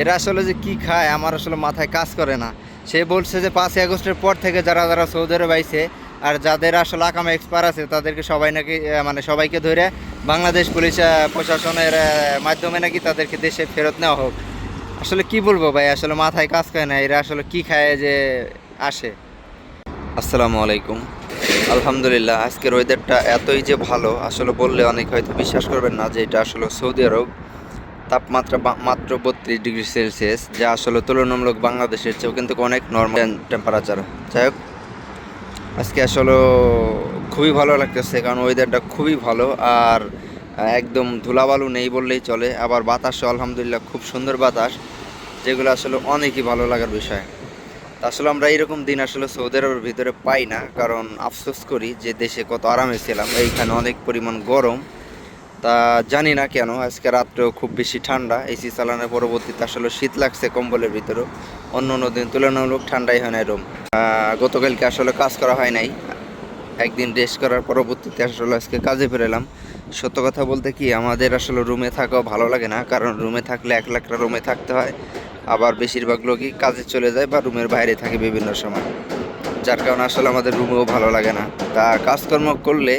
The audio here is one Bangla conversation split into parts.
এরা আসলে যে কি খায়, আমার আসলে মাথায় কাজ করে না। সে বলছে যে পাঁচই আগস্টের পর থেকে যারা যারা সৌদি আরব আইছে, আর যাদের আসলে আকামে এক্সপায়ার আছে, তাদেরকে সবাই নাকি মানে সবাইকে ধরে বাংলাদেশ পুলিশ প্রশাসনের মাধ্যমে নাকি তাদেরকে দেশে ফেরত নেওয়া হোক। আসলে কি বলব ভাই, আসলে মাথায় কাজ করে না, এরা আসলে কি খায় যে আসে। আসসালামু আলাইকুম। আলহামদুলিল্লাহ, আজকের ওয়েদারটা এতই যে ভালো, আসলে বললে অনেক হয়তো বিশ্বাস করবেন না যে এটা আসলে সৌদি আরব। তাপমাত্রা মাত্র বত্রিশ ডিগ্রি সেলসিয়াস, যা আসলে তুলনামূলক বাংলাদেশের চেয়েও কিন্তু অনেক নর্মাল টেম্পারেচার যাই হোক, আজকে আসলে খুবই ভালো লাগতেছে, কারণ ওয়েদারটা খুবই ভালো, আর একদম ধুলাবালু নেই বললেই চলে। আবার বাতাসও আলহামদুলিল্লাহ খুব সুন্দর বাতাস, যেগুলো আসলে অনেকই ভালো লাগার বিষয়। আসলে আমরা এইরকম দিন আসলে সৌদি আরবের ভিতরে পাই না, কারণ আফসোস করি যে দেশে কত আরামে ছিলাম। এইখানে অনেক পরিমাণ গরম তা জানি না কেন, আজকে রাত্রেও খুব বেশি ঠান্ডা। এসি চালানোর পরবর্তীতে আসলে শীত লাগছে কম্বলের ভিতরেও। অন্য অন্য দিন তুলনামূলক ঠান্ডাই হয় না এরম গতকালকে আসলে কাজ করা হয় নাই। একদিন রেস্ট করার পরবর্তীতে আসলে আজকে কাজে ফিরেলাম সত্য কথা বলতে কি, আমাদের আসলে রুমে থাকাও ভালো লাগে না। কারণ রুমে থাকলে এক লাখটা রুমে থাকতে হয়। আবার বেশিরভাগ লোকই কাজে চলে যায় বা রুমের বাইরে থাকে বিভিন্ন সময়। যার কারণে আসলে আমাদের রুমেও ভালো লাগে না। তা কাজকর্ম করলে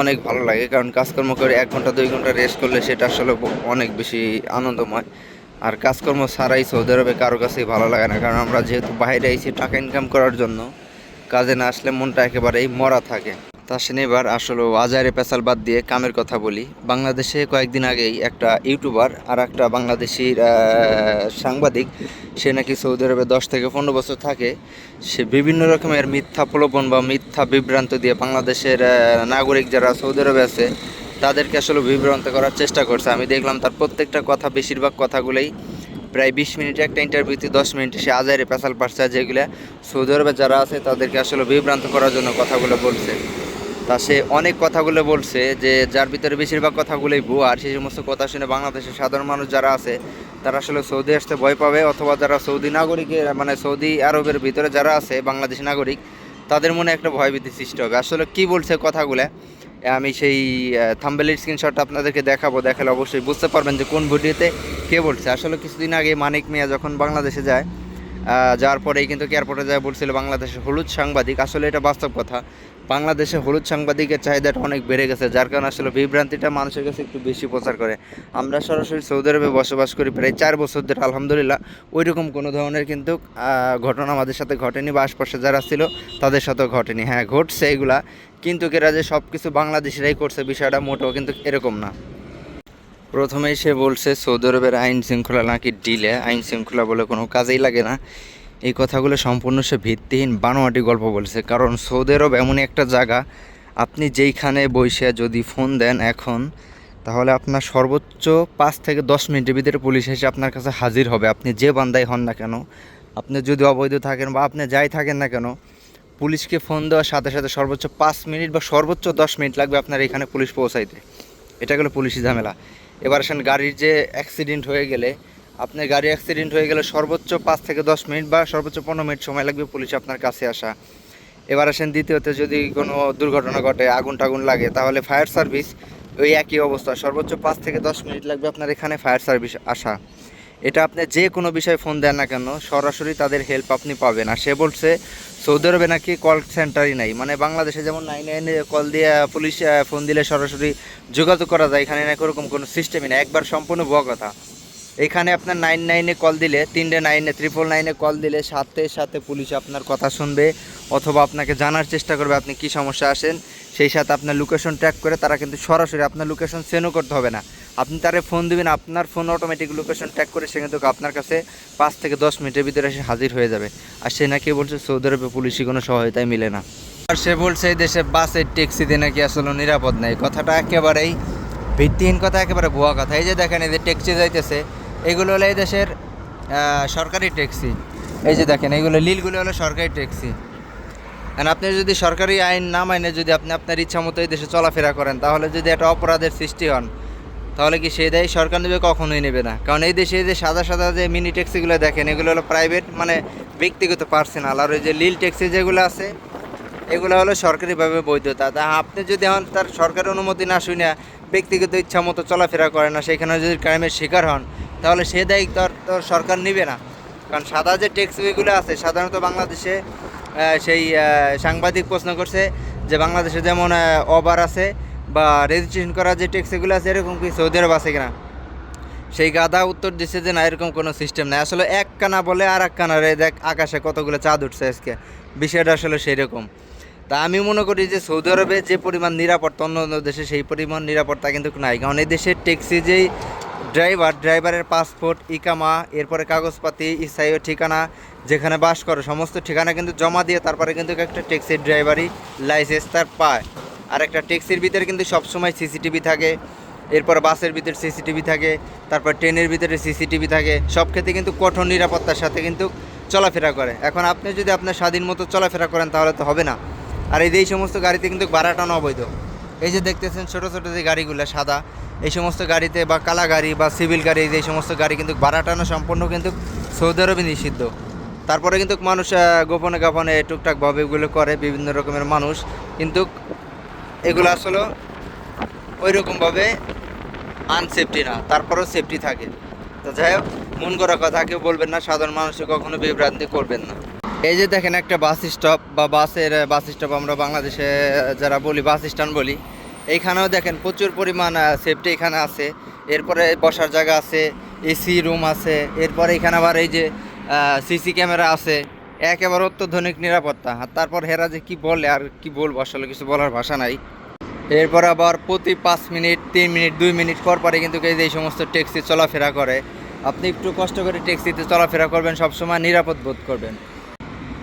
অনেক ভালো লাগে, কারণ কাজকর্ম করে এক ঘণ্টা, দুই ঘণ্টা রেস্ট করলে সেটা আসলে অনেক বেশি আনন্দময়। আর কাজকর্ম ছাড়াই সৌদি আরবে কারও কাছেই ভালো লাগে না, কারণ আমরা যেহেতু বাইরে আইছি টাকা ইনকাম করার জন্য, কাজে না আসলে মনটা একেবারেই মরা থাকে। তা সেন এবার আসলে আজারে পেশাল বাদ দিয়ে কামের কথা বলি। বাংলাদেশে কয়েকদিন আগেই একটা ইউটিউবার আর একটা বাংলাদেশির সাংবাদিক, সে নাকি সৌদি আরবে দশ থেকে পনেরো বছর থাকে। সে বিভিন্ন রকমের মিথ্যা প্রলোভন বা মিথ্যা বিভ্রান্ত দিয়ে বাংলাদেশের নাগরিক যারা সৌদি আরবে আছে, তাদেরকে আসলে বিভ্রান্ত করার চেষ্টা করছে। আমি দেখলাম তার প্রত্যেকটা কথা, বেশিরভাগ কথাগুলোই প্রায় বিশ মিনিটে, একটা ইন্টারভিউতে দশ মিনিটে সে আজারে পেশাল পারছে। যেগুলো সৌদি আরবে যারা আছে, তাদেরকে আসলে বিভ্রান্ত করার জন্য কথাগুলো বলছে। তা সে অনেক কথাগুলো বলছে যে যার ভিতরে বেশিরভাগ কথাগুলোই ভুয়া আর সেই সমস্ত কথা শুনে বাংলাদেশের সাধারণ মানুষ যারা আছে, তারা আসলে সৌদি আসতে ভয় পাবে অথবা যারা সৌদি নাগরিকের মানে সৌদি আরবের ভিতরে যারা আছে, বাংলাদেশি নাগরিক, তাদের মনে একটা ভয়ভীতি সৃষ্টি হবে। আসলে কি বলছে কথাগুলো আমি সেই থাম্বেলের স্ক্রিনশটটা আপনাদেরকে দেখাবো, দেখালে অবশ্যই বুঝতে পারবেন যে কোন ভিডিওতে কে বলছে। আসলে কিছুদিন আগে মানিক মিয়া যখন বাংলাদেশে যায় যাওয়ার পরেই কিন্তু এয়ারপোর্টে যায়, বলছিল বাংলাদেশের হলুদ সাংবাদিক। আসলে এটা বাস্তব কথা। বাংলাদেশে হলুদ সাংবাদিকের চাহিদাটা অনেক বেড়ে গেছে, যার কারণে আসলে বিভ্রান্তিটা মানুষের কাছে একটু বেশি প্রচার করে। আমরা সরাসরি সৌদি আরবে বসবাস করি প্রায় চার বছর ধরে, আলহামদুলিল্লাহ। ওই রকম কোনো ধরনের কিন্তু ঘটনা আমাদের সাথে ঘটেনি বা আশপাশে যারা ছিল তাদের সাথেও ঘটেনি। হ্যাঁ ঘটছে এগুলা, কিন্তু এরা যে সব কিছু বাংলাদেশিরাই করছে বিষয়টা মোটেও কিন্তু এরকম না। প্রথমেই সে বলছে, সৌদি আরবের আইন শৃঙ্খলা নাকি ডিলে আইন শৃঙ্খলা বলে কোনো কাজেই লাগে না। এই কথাগুলো সম্পূর্ণ সে ভিত্তিহীন বানোয়াটি গল্প বলছে। কারণ সৌদি আরব এমনই একটা জায়গা, আপনি যেইখানে বসে যদি ফোন দেন এখন, তাহলে আপনার সর্বোচ্চ পাঁচ থেকে দশ মিনিটের ভিতরে পুলিশ এসে আপনার কাছে হাজির হবে। আপনি যে বান্দাই হন না কেন, আপনি যদি অবৈধ থাকেন বা আপনি যাই থাকেন না কেন, পুলিশকে ফোন দেওয়ার সাথে সাথে সর্বোচ্চ পাঁচ মিনিট বা সর্বোচ্চ দশ মিনিট লাগবে আপনার এখানে পুলিশ পৌঁছাইতে। এটা গেলো পুলিশি ঝামেলা। এবার আসেন গাড়ির যে অ্যাক্সিডেন্ট হয়ে গেলে আপনার গাড়ি অ্যাক্সিডেন্ট হয়ে গেলে সর্বোচ্চ পাঁচ থেকে দশ মিনিট বা সর্বোচ্চ পনেরো মিনিট সময় লাগবে পুলিশ আপনার কাছে আসা। এবার আসেন দ্বিতীয়তে যদি কোনো দুর্ঘটনা ঘটে, আগুন টাগুন লাগে, তাহলে ফায়ার সার্ভিস ওই একই অবস্থা। সর্বোচ্চ পাঁচ থেকে দশ মিনিট লাগবে আপনার এখানে ফায়ার সার্ভিস আসা। এটা আপনি যে কোনো বিষয়ে ফোন দেন না কেন, সরাসরি তাদের হেল্প আপনি পাবেন। আর সে বলছে, সৌদি আরবে নাকি কল সেন্টারই নাই। মানে বাংলাদেশে যেমন নাইন নাইনে কল দিয়ে পুলিশ ফোন দিলে সরাসরি যোগাযোগ করা যায়, এখানে নাকি ওরকম কোনো সিস্টেমই নেই। একবার সম্পূর্ণ ভুয়া কথা। এখানে আপনার নাইন নাইনে কল দিলে, তিনটে নাইনে ট্রিপল নাইনে কল দিলে, সাথে সাথে পুলিশ আপনার কথা শুনবে, অথবা আপনাকে জানার চেষ্টা করবে আপনি কি সমস্যা আসেন সেই সাথে আপনার লোকেশন ট্র্যাক করে তারা কিন্তু সরাসরি আপনার লোকেশন সেন্ডও করতে হবে না। আপনি তারে ফোন দিবেন, আপনার ফোন অটোমেটিক লোকেশন ট্র্যাক করে সে কিন্তু আপনার কাছে পাঁচ থেকে দশ মিনিটের ভিতরে এসে হাজির হয়ে যাবে। আর সে নাকি বলছে, সৌদি আরবে পুলিশি কোনো সহায়তাই মিলে না। আর সে বলছে, এই দেশে বাসের ট্যাক্সিতে নাকি আসলে নিরাপদ নেই। কথাটা একেবারেই ভিত্তিহীন কথা, একেবারে ভুয়া কথা। এই যে দেখেন, এই যে ট্যাক্সি যাইতেছে এগুলো হলো এই দেশের সরকারি ট্যাক্সি। এই যে দেখেন এইগুলো লিলগুলো হলো সরকারি ট্যাক্সি। আর আপনি যদি সরকারি আইন না মাইনে যদি আপনি আপনার ইচ্ছা মতো এই দেশে চলাফেরা করেন, তাহলে যদি একটা অপরাধের সৃষ্টি হন, তাহলে কি সেই দায়ী সরকার নেবে? কখনোই নেবে না। কারণ এই দেশে যে সাদা সাদা যে মিনি ট্যাক্সিগুলো দেখেন, এগুলো হলো প্রাইভেট মানে ব্যক্তিগত পার্সোনাল আর ওই যে লিল ট্যাক্সি যেগুলো আছে এগুলো হলো সরকারিভাবে বৈধতা। তা আপনি যদি এখন তার সরকারের অনুমতি না শুনে ব্যক্তিগত ইচ্ছা মতো চলাফেরা করে না, সেখানে যদি ক্রাইমের শিকার হন, তাহলে সে দায়িত্ব তোর সরকার নিবে না। কারণ সাদা যে ট্যাক্সিগুলো আছে, সাধারণত বাংলাদেশে সেই সাংবাদিক প্রশ্ন করছে যে বাংলাদেশে যেমন ওভার আছে বা রেজিস্ট্রেশন করা যে ট্যাক্সিগুলো আছে, এরকম কি সৌদি আরব আছে কিনা? সেই গাদা উত্তর দিচ্ছে যে না, এরকম কোনো সিস্টেম নাই। আসলে এক কানা বলে আর এক কানা রে দেখ, আকাশে কতগুলো চাঁদ উঠছে আজকে। বিষয়টা আসলে সেই রকম তা আমি মনে করি যে সৌদি আরবে যে পরিমাণ নিরাপত্তা অন্য অন্য দেশে, সেই পরিমাণ নিরাপত্তা কিন্তু নাই। কারণ এই দেশের ট্যাক্সি যেই ড্রাইভার, ড্রাইভারের পাসপোর্ট, ইকামা, এরপরে কাগজপাতি, স্থায়ী ঠিকানা, যেখানে বাস করে, সমস্ত ঠিকানা কিন্তু জমা দিয়ে তারপরে কিন্তু একটা ট্যাক্সির ড্রাইভারই লাইসেন্স তার পায়। আর একটা ট্যাক্সির ভিতরে কিন্তু সবসময় সিসিটিভি থাকে, এরপর বাসের ভিতরে সিসিটিভি থাকে, তারপর ট্রেনের ভিতরে সিসিটিভি থাকে, সব ক্ষেত্রে কিন্তু কঠোর নিরাপত্তার সাথে কিন্তু চলাফেরা করে। এখন আপনি যদি আপনার স্বাধীন মতো চলাফেরা করেন তাহলে তো হবে না। আর এই যে এই সমস্ত গাড়িতে কিন্তু ভাড়া টানা অবৈধ। এই যে দেখতেছেন ছোটো ছোটো যে গাড়িগুলো সাদা, এই সমস্ত গাড়িতে বা কালা গাড়ি বা সিভিল গাড়ি, এই যে সমস্ত গাড়ি কিন্তু ভাড়া টানা সম্পূর্ণ কিন্তু সৌদি আরবে নিষিদ্ধ। তারপরে কিন্তু মানুষ গোপনে গোপনে টুকটাকভাবে এগুলো করে, বিভিন্ন রকমের মানুষ। কিন্তু এগুলো আসলে ওই রকমভাবে আনসেফটি না, তারপরেও সেফটি থাকে। তো যাই হোক, মন করা কথা, কেউ বলবেন না, সাধারণ মানুষকে কখনো বিভ্রান্তি করবেন না। এই যে দেখেন একটা বাস স্টপ, বা বাসের বাস স্টপ আমরা বাংলাদেশে যারা বলি, বাস স্ট্যান্ড বলি, এইখানেও দেখেন প্রচুর পরিমাণ সেফটি এখানে আছে। এরপরে বসার জায়গা আছে, এসি রুম আছে, এরপরে এখানে আবার এই যে সিসি ক্যামেরা আছে, একেবারে অত্যাধুনিক নিরাপত্তা। আর তারপর হেরা যে কি বলে, আর কি বলব, আসলে কিছু বলার ভাষা নাই। এরপর আবার প্রতি পাঁচ মিনিট, তিন মিনিট, দুই মিনিট পর পরে কিন্তু এই সমস্ত ট্যাক্সি চলাফেরা করে। আপনি একটু কষ্ট করে ট্যাক্সিতে চলাফেরা করবেন, সবসময় নিরাপদ বোধ করবেন।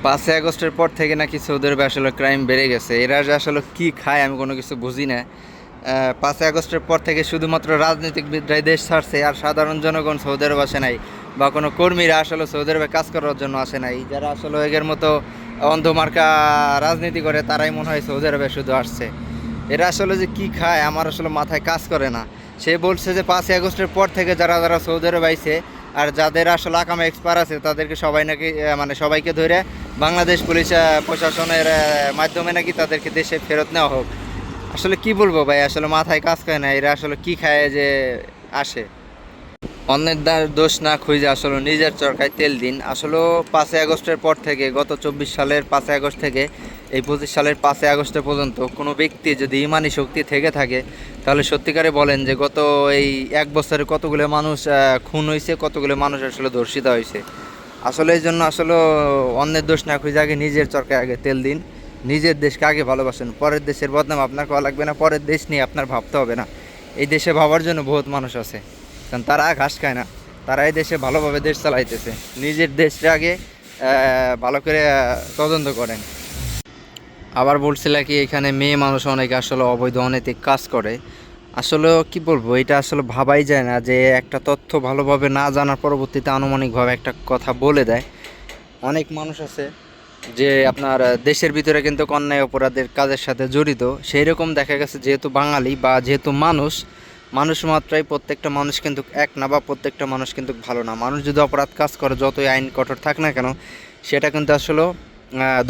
পাঁচই আগস্টের পর থেকে নাকি সৌদি আরবে আসলে ক্রাইম বেড়ে গেছে। এরা যে আসলে কী খায় আমি কোনো কিছু বুঝি না। পাঁচই আগস্টের পর থেকে শুধুমাত্র রাজনীতিকবিদরাই দেশ ছাড়ছে আর সাধারণ জনগণ সৌদি আরব আসে নাই বা কোনো কর্মীরা আসলে সৌদি আরবে কাজ করার জন্য আসে নাই। যারা আসলে এগের মতো অন্ধমার্কা রাজনীতি করে, তারাই মনে হয় সৌদি আরবে শুধু আসছে। এরা আসলে যে কি খায়, আমার আসলে মাথায় কাজ করে না। সে বলছে যে পাঁচই আগস্টের পর থেকে যারা যারা সৌদি আরব আইছে আর যাদের আসলে আকামা এক্সপায়ার আছে, তাদেরকে সবাই নাকি মানে সবাইকে ধরে বাংলাদেশ পুলিশ প্রশাসনের মাধ্যমে নাকি তাদেরকে দেশে ফেরত নেওয়া হোক। আসলে কি বলব ভাই, আসলে মাথায় কাজ করে না, এরা আসলে কি খায় যে আসে। অন্যের দ্বার দোষ না খুঁজে আসলে নিজের চরকায় তেল দিন। আসলে পাঁচই আগস্টের পর থেকে, গত চব্বিশ সালের পাঁচই আগস্ট থেকে, এই পঁচিশ সালের পাঁচই আগস্ট পর্যন্ত কোনো ব্যক্তি যদি ইমানি শক্তি থেকে থাকে তাহলে সত্যিকারে বলেন যে গত এই এক বছরে কতগুলো মানুষ খুন হয়েছে কতগুলো মানুষ আসলে ধর্ষিত হয়েছে আসলে এই জন্য আসলে অন্যের দোষ না খুঁজে আগে নিজের চরকায় আগে তেল দিন। নিজের দেশকে আগে ভালোবাসেন। পরের দেশের বদনাম আপনার করা লাগবে না, পরের দেশ নিয়ে আপনার ভাবতে হবে না। এই দেশে ভাবার জন্য বহুত মানুষ আছে। কারণ তারা ঘাস খায় না। তারা এই দেশে ভালোভাবে দেশ চালাইতেছে। নিজের দেশটা আগে ভালো করে তদন্ত করেন। আবার বলছিল কি, এখানে মেয়ে মানুষ অনেক আসলে অবৈধ অনৈতিক কাজ করে। আসলে কি বলব, এটা আসলে ভাবাই যায় না যে একটা তথ্য ভালোভাবে না জানার পরবর্তীতে আনুমানিকভাবে একটা কথা বলে দেয়। অনেক মানুষ আছে যে আপনার দেশের ভিতরে কিন্তু অন্যায় অপরাধের কাজের সাথে জড়িত। সেই রকম দেখা গেছে যেহেতু বাঙালি বা যেহেতু মানুষ মানুষ মাত্রাই প্রত্যেকটা মানুষ কিন্তু এক না বা প্রত্যেকটা মানুষ কিন্তু ভালো না। মানুষ যদি অপরাধ কাজ করে, যতই আইন কঠোর থাক না কেন, সেটা কিন্তু আসলে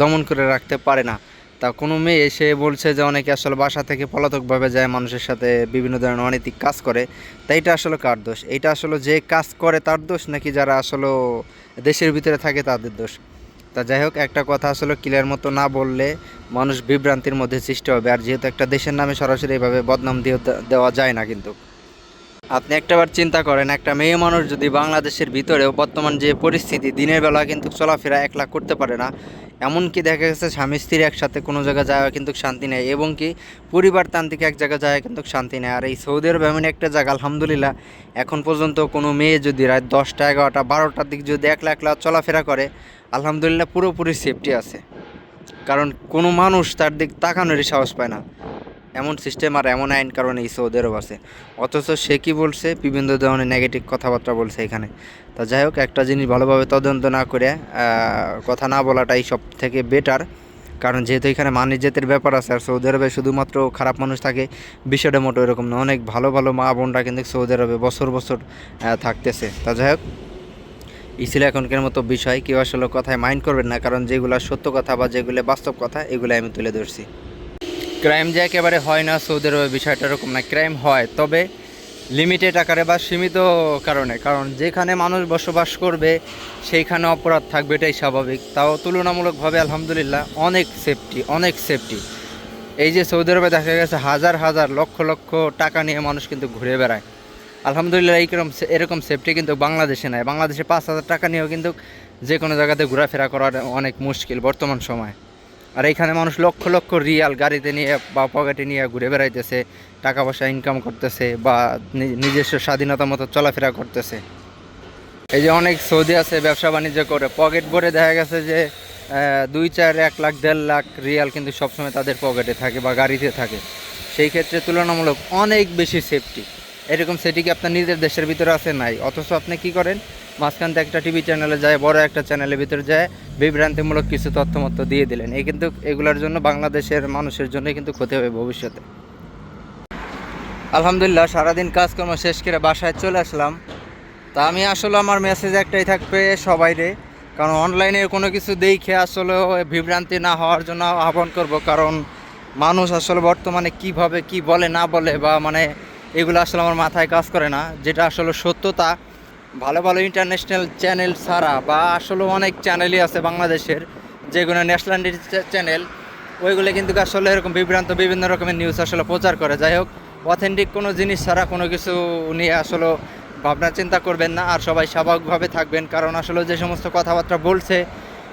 দমন করে রাখতে পারে না। তা কোনো মেয়ে এসে বলছে যে অনেকে আসলে বাসা থেকে পলাতকভাবে যায়, মানুষের সাথে বিভিন্ন ধরনের অনৈতিক কাজ করে। তাই এটা আসলে কার দোষ? এটা আসলে যে কাজ করে তার দোষ, নাকি যারা আসলে দেশের ভিতরে থাকে তাদের দোষ? তা যাই হোক, একটা কথা আসলে ক্লিয়ার মতো না বললে মানুষ বিভ্রান্তির মধ্যে সৃষ্টি হবে। আর যেহেতু একটা দেশের নামে সরাসরি এভাবে বদনাম দিয়ে দেওয়া যায় না কিন্তু। আপনি একটাবার চিন্তা করেন, একটা মেয়ে মানুষ যদি বাংলাদেশের ভিতরেও বর্তমান যে পরিস্থিতি, দিনের বেলা কিন্তু চলাফেরা একলা করতে পারে না, এমনকি দেখা গেছে স্বামী স্ত্রী একসাথে কোনো জায়গায় যাওয়া কিন্তু শান্তি নেই, এবং কি পরিবার তান্ত্রিক এক জায়গায় যাওয়া কিন্তু শান্তি নেই। আর এই সৌদি আরব এমন একটা জায়গা, আলহামদুলিল্লাহ, এখন পর্যন্ত কোনো মেয়ে যদি রাত দশটা, এগারোটা, বারোটার দিক যদি একলা একলা চলাফেরা করে, আলহামদুলিল্লাহ পুরোপুরি সেফটি আছে। কারণ কোনো মানুষ তার দিক তাকানোরই সাহস পায় না। এমন সিস্টেম আর এমন আইন কারণে এই আরব আছে। অথচ সে কি বলছে? বিভিন্ন ধরনের নেগেটিভ কথাবার্তা বলছে এখানে। তা যাই হোক, একটা জিনিস ভালোভাবে তদন্ত না করে কথা না বলাটাই সব থেকে বেটার কারণ যেহেতু এখানে মানিজ্যতের ব্যাপার আছে, আর সৌদি আরবে শুধুমাত্র খারাপ মানুষ থাকে, বিষয়টা মোটো এরকম না। অনেক ভালো ভালো মা বোনরা কিন্তু সৌদি আরবে বছর বছর থাকতেছে। তা যাই হোক, এই ছিল এখনকার মতো বিষয়। কেউ আসলে কথায় মাইন্ড করবেন না, কারণ যেগুলো সত্য কথা বা যেগুলো বাস্তব কথা এগুলো আমি তুলে ধরছি। ক্রাইম যে একেবারে হয় না সৌদি আরবে বিষয়টা এরকম না। ক্রাইম হয়, তবে লিমিটেড আকারে বা সীমিত কারণে, কারণ যেখানে মানুষ বসবাস করবে, সেইখানে অপরাধ থাকবে, এটাই স্বাভাবিক। তাও তুলনামূলকভাবে আলহামদুলিল্লাহ অনেক সেফটি অনেক সেফটি এই যে সৌদি আরবে দেখা গেছে, হাজার হাজার লক্ষ লক্ষ টাকা নিয়ে মানুষ কিন্তু ঘুরে বেড়ায়। আলহামদুলিল্লাহ এইরকম এরকম সেফটি কিন্তু বাংলাদেশে নাই। বাংলাদেশে পাঁচ হাজার টাকা নিয়েও কিন্তু যে কোনো জায়গাতে ঘোরাফেরা করার অনেক মুশকিল বর্তমান সময়। আর এইখানে মানুষ লক্ষ লক্ষ রিয়াল গাড়িতে নিয়ে বা পকেটে নিয়ে ঘুরে বেড়াইতেছে, টাকা পয়সা ইনকাম করতেছে বা নিজস্ব স্বাধীনতা মতো চলাফেরা করতেছে। এই যে অনেক সৌদি আছে, ব্যবসা বাণিজ্য করে, পকেট ভরে দেখা গেছে যে দুই চার এক লাখ, দেড় লাখ রিয়াল কিন্তু সবসময় তাদের পকেটে থাকে বা গাড়িতে থাকে। সেই ক্ষেত্রে তুলনামূলক অনেক বেশি সেফটি এরকম সেটি কি আপনার নিজের দেশের ভিতরে আছে? নাই। অথচ আপনি কি করেন? মাঝখান থেকে একটা টিভি চ্যানেলে যায়, বড় একটা চ্যানেলের ভিতরে যায় বিভ্রান্তিমূলক কিছু তথ্যমত্য দিয়ে দিলেন। এই কিন্তু এগুলোর জন্য বাংলাদেশের মানুষের জন্য কিন্তু ক্ষতি হবে ভবিষ্যতে। আলহামদুলিল্লাহ, সারাদিন কাজকর্ম শেষ করে বাসায় চলে আসলাম। তা আমি আসলে আমার মেসেজ একটাই থাকবে সবাইরে, কারণ অনলাইনে কোনো কিছু দেখে আসলে বিভ্রান্তি না হওয়ার জন্য আহ্বান করব, কারণ মানুষ আসলে বর্তমানে কীভাবে কি বলে না বলে বা মানে এগুলো আসলে আমার মাথায় কাজ করে না, যেটা আসলে সত্যতা। ভালো ভালো ইন্টারন্যাশনাল চ্যানেল ছাড়া বা আসলে অনেক চ্যানেলই আছে বাংলাদেশের যেগুলো ন্যাশনাল চ্যানেল ওইগুলো কিন্তু আসলে এরকম বিভ্রান্ত বিভিন্ন রকমের নিউজ আসলে প্রচার করে। যাই হোক অথেন্টিক কোনো জিনিস ছাড়া কোনো কিছু নিয়ে আসলে ভাবনা চিন্তা করবেন না, আর সবাই স্বাভাবিকভাবে থাকবেন। কারণ আসলে যে সমস্ত কথাবার্তা বলছে,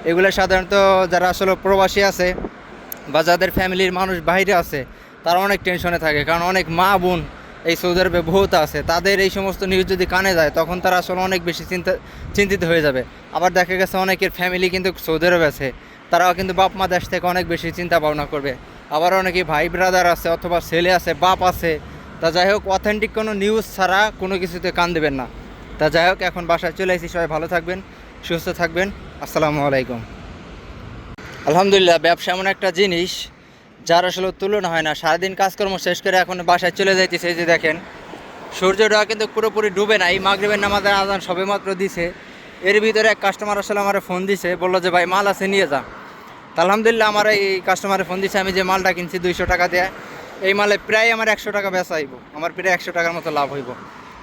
এগুলো সাধারণত যারা আসলে প্রবাসী আছে বা যাদের ফ্যামিলির মানুষ বাইরে আছে, তারা অনেক টেনশনে থাকে। কারণ অনেক মা বোন এই সৌদি আরবে বহুত আছে, তাদের এই সমস্ত নিউজ যদি কানে যায়, তখন তারা আসলে অনেক বেশি চিন্তা চিন্তিত হয়ে যাবে। আবার দেখা গেছে অনেকের ফ্যামিলি কিন্তু সৌদি আরবে আছে, তারাও কিন্তু বাপ মা দেশ থেকে অনেক বেশি চিন্তা ভাবনা করবে। আবার অনেকে ভাই ব্রাদার আছে অথবা ছেলে আছে, বাপ আছে, তা যাই হোক অথেন্টিক কোনো নিউজ ছাড়া কোনো কিছুতে কান দেবেন না। তা যাই হোক, এখন বাসায় চলে এসেছি সবাই ভালো থাকবেন, সুস্থ থাকবেন। আসসালামু আলাইকুম। আলহামদুলিল্লাহ, ব্যবসা এমন একটা জিনিস যার আসলে তুলনা হয় না, সারাদিন কাজকর্ম শেষ করে এখন বাসায় চলে যাইতেছে, এই যে দেখেন। সূর্যটা কিন্তু পুরোপুরি ডুবে নাই, মাগরিবের নামাজের আজান সবে মাত্র দিছে। এর ভিতরে এক কাস্টমার আসলে আমার ফোন দিছে, বলল যে, ভাই, মাল আছে, নিয়ে যা। আলহামদুলিল্লাহ আমার এই কাস্টমারে ফোন দিছে, আমি যে মালটা কিনছি দুইশো টাকা দিয়ে, এই মালে প্রায় আমার একশো টাকা বেচা হইব। আমার প্রায় একশো টাকার মতো লাভ হইব।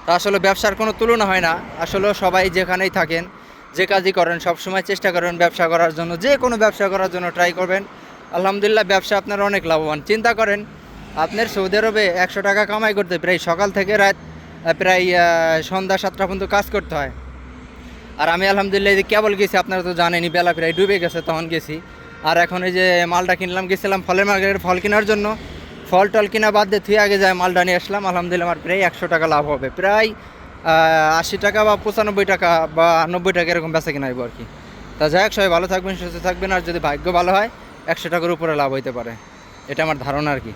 তা আসলে ব্যবসার কোনো তুলনা হয় না। আসলে সবাই যেখানেই থাকেন, যে কাজই করেন, সবসময় চেষ্টা করেন ব্যবসা করার জন্য। যে কোনো ব্যবসা করার জন্য ট্রাই করবেন। আলহামদুলিল্লাহ, ব্যবসা আপনার অনেক লাভবান। চিন্তা করেন, আপনার সৌদি আরবে একশো টাকা কামাই করতে প্রায় সকাল থেকে রাত প্রায় সন্ধ্যা সাতটা পর্যন্ত কাজ করতে হয়। আর আমি আলহামদুলিল্লাহ এই যে কেবল গেছি, আপনারা তো জানেনই, বেলা প্রায় ডুবে গেছে, তখন গেছি। আর এখন এই যে মালটা কিনলাম, গেছিলাম ফলের মার্কেটের ফল কেনার জন্য। ফল টল কিনা বাদ দিয়ে থুয়ে আগে যায় মালটা নিয়ে আসলাম, আলহামদুলিল্লাহ আমার প্রায় একশো টাকা লাভ হবে। প্রায় আশি টাকা বা পঁচানব্বই টাকা বা নব্বই টাকা এরকম বেচা কিনা আর কি। তা যাই হোক, সবাই ভালো থাকবেন, সুস্থ থাকবেন, আর যদি ভাগ্য ভালো হয় একশো টাকার উপরে লাভ হইতে পারে। এটা আমার ধারণা আর কি।